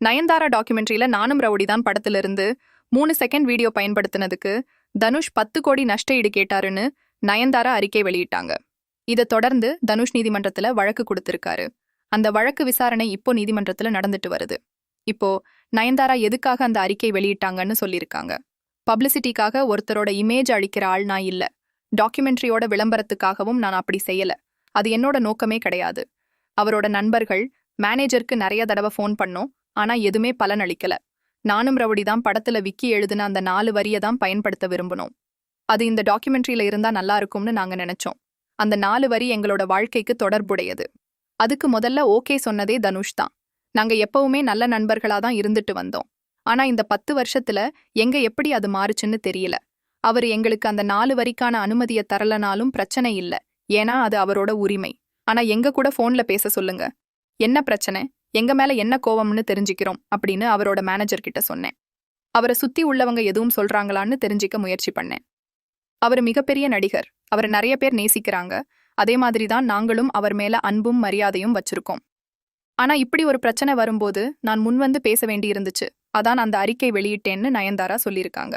நயன்தாரா டாக்குமெண்ட்ரியில நானும் ரவுடி தான் படத்துல இருந்து மூணு செகண்ட் வீடியோ பயன்படுத்தினதுக்கு தனுஷ் பத்து கோடி நஷ்ட ஈடு கேட்டாருன்னு நயன்தாரா அறிக்கை வெளியிட்டாங்க. இதை தொடர்ந்து தனுஷ் நீதிமன்றத்துல வழக்கு கொடுத்திருக்காரு. அந்த வழக்கு விசாரணை இப்போ நீதிமன்றத்துல நடந்துட்டு வருது. இப்போ நயன்தாரா எதுக்காக அந்த அறிக்கை வெளியிட்டாங்கன்னு சொல்லியிருக்காங்க. பப்ளிசிட்டிக்காக ஒருத்தரோட இமேஜ் அழிக்கிற ஆள் நான் இல்ல. டாக்குமெண்ட்ரியோட விளம்பரத்துக்காகவும் நான் அப்படி செய்யல. அது என்னோட நோக்கமே கிடையாது. அவரோட நண்பர்கள் மேனேஜருக்கு நிறைய தடவை ஃபோன் பண்ணோம். ஆனா எதுவுமே பலன் அளிக்கல நானும் ரவுடி தான் படத்துல விக்கி எழுதின அந்த நாலு வரியை தான் பயன்படுத்த விரும்பினோம். அது இந்த டாக்குமெண்ட்ரியில இருந்தா நல்லா இருக்கும்னு நாங்க நினைச்சோம். அந்த நாலு வரி எங்களோட வாழ்க்கைக்கு தொடர்புடையது. அதுக்கு முதல்ல ஓகே சொன்னதே தனுஷ் தான். நாங்க எப்பவுமே நல்ல நண்பர்களா தான் இருந்துட்டு வந்தோம். ஆனா இந்த பத்து வருஷத்துல எங்க எப்படி அது மாறுச்சுன்னு தெரியல. அவர் எங்களுக்கு அந்த நாலு வரிக்கான அனுமதியை தரலனாலும் பிரச்சனை இல்ல. ஏன்னா அது அவரோட உரிமை. ஆனா எங்க கூட போன்ல பேச சொல்லுங்க. என்ன பிரச்சனை? எங்க மேல என்ன கோவம்னு தெரிஞ்சுக்கிறோம் அப்படின்னு அவரோட மேனேஜர் கிட்ட சொன்னேன். அவரை சுத்தி உள்ளவங்க எதுவும் சொல்றாங்களான்னு தெரிஞ்சிக்க முயற்சி பண்ணேன். அவர் மிகப்பெரிய நடிகர். அவரை நிறைய பேர் நேசிக்கிறாங்க. அதே மாதிரி தான் நாங்களும் அவர் மேல அன்பும் மரியாதையும் வச்சிருக்கோம். ஆனா இப்படி ஒரு பிரச்சனை வரும்போது நான் முன்வந்து பேச வேண்டியிருந்துச்சு. அதான் அந்த அறிக்கை வெளியிட்டேன்னு நயன்தாரா சொல்லியிருக்காங்க.